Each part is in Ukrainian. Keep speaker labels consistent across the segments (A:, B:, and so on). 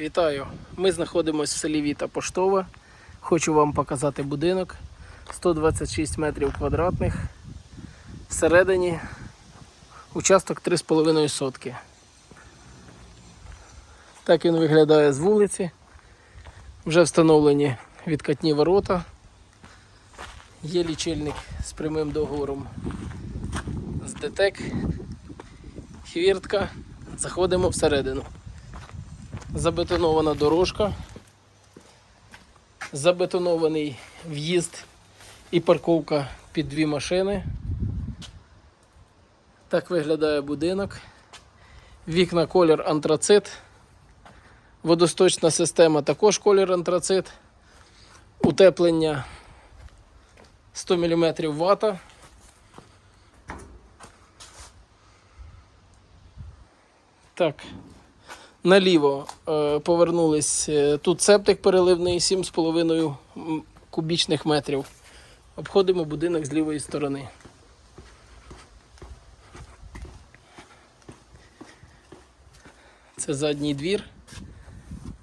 A: Вітаю! Ми знаходимося в селі Віта Поштова. Хочу вам показати будинок 126 метрів квадратних. Всередині участок 3,5 сотки. Так він виглядає з вулиці. Вже встановлені відкатні ворота. Є лічильник з прямим договором з ДТЕК. Хвіртка. Заходимо всередину забетонована дорожка, забетонований в'їзд і парковка під дві машини. Так виглядає будинок. Вікна колір антрацит. Водосточна система також колір антрацит. Утеплення 100 мм вата. Так, Наліво е, повернулись. е, Тут септик переливний 7,5 кубічних метрів. Обходимо будинок з лівої сторони. Це задній двір.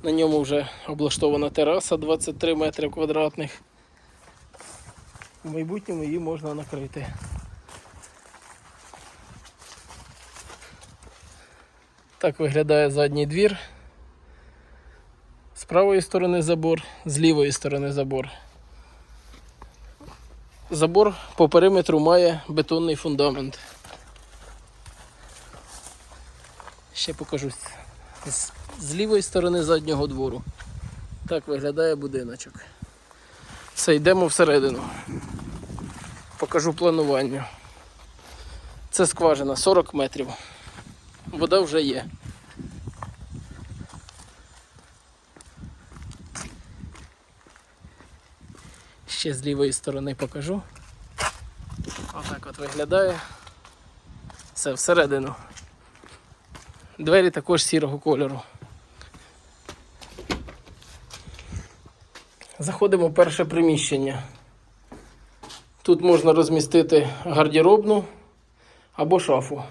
A: На ньому вже облаштована тераса 23 метри квадратних. В майбутньому її можна накрити. Так виглядає задній двір. З правої сторони забор, з лівої сторони забор. Забор по периметру має бетонний фундамент. Ще покажу з, з лівої сторони заднього двору. Так виглядає будиночок. Все, йдемо всередину. Покажу планування. Це скважина 40 метрів. Вода вже є. Ще з лівої сторони покажу. Отак от виглядає. Все всередину. Двері також сірого кольору. Заходимо в перше приміщення. Тут можна розмістити гардеробну або шафу.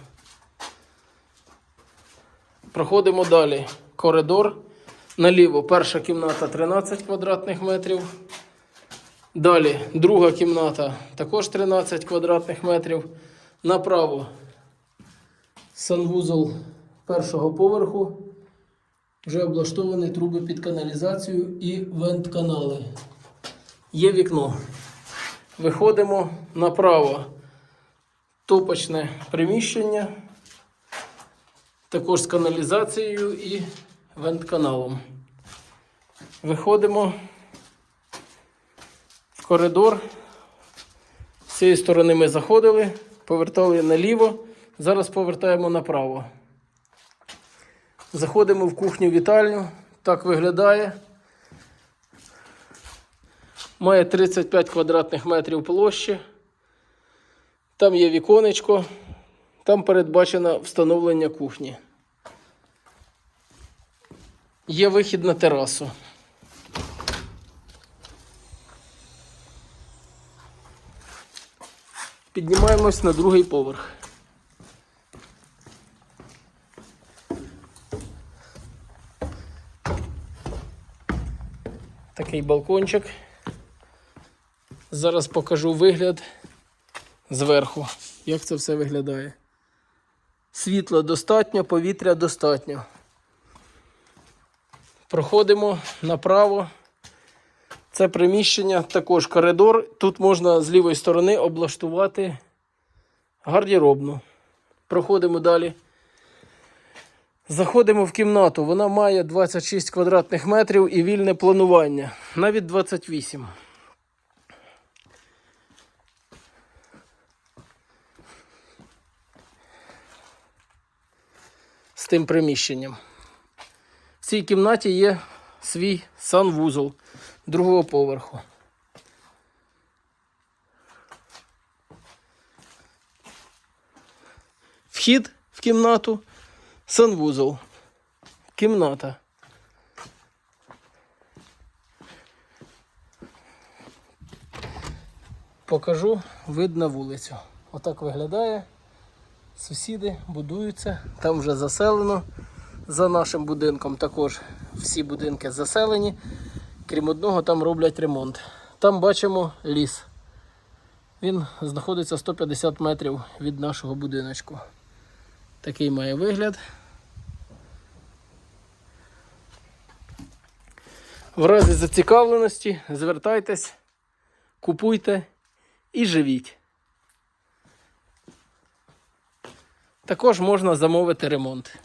A: Проходимо далі. Коридор. Наліво перша кімната 13 квадратних метрів. Далі друга кімната також 13 квадратних метрів. Направо санвузол першого поверху. Вже облаштовані труби під каналізацію і вент-канали. Є вікно. Виходимо направо. Топочне приміщення також з каналізацією і вентканалом. Виходимо в коридор. З цієї сторони ми заходили, повертали наліво, зараз повертаємо направо. Заходимо в кухню вітальню. Так виглядає. Має 35 квадратних метрів площі. Там є віконечко. Там передбачено встановлення кухні. Є вихід на терасу. Піднімаємось на другий поверх. Такий балкончик. Зараз покажу вигляд зверху, як це все виглядає. Світла достатньо, повітря достатньо. Проходимо направо. Це приміщення, також коридор. Тут можна з лівої сторони облаштувати гардеробну. Проходимо далі. Заходимо в кімнату. Вона має 26 квадратних метрів і вільне планування. Навіть 28. з тим приміщенням. В цій кімнаті є свій санвузол другого поверху. Вхід в кімнату, санвузол. Кімната. Покажу вид на вулицю. Отак виглядає. Сусіди будуються, там вже заселено. За нашим будинком також всі будинки заселені, крім одного, там роблять ремонт. Там бачимо ліс. Він знаходиться 150 метрів від нашого будиночку. Такий має вигляд. В разі зацікавленості звертайтесь, купуйте і живіть. Також можна замовити ремонт.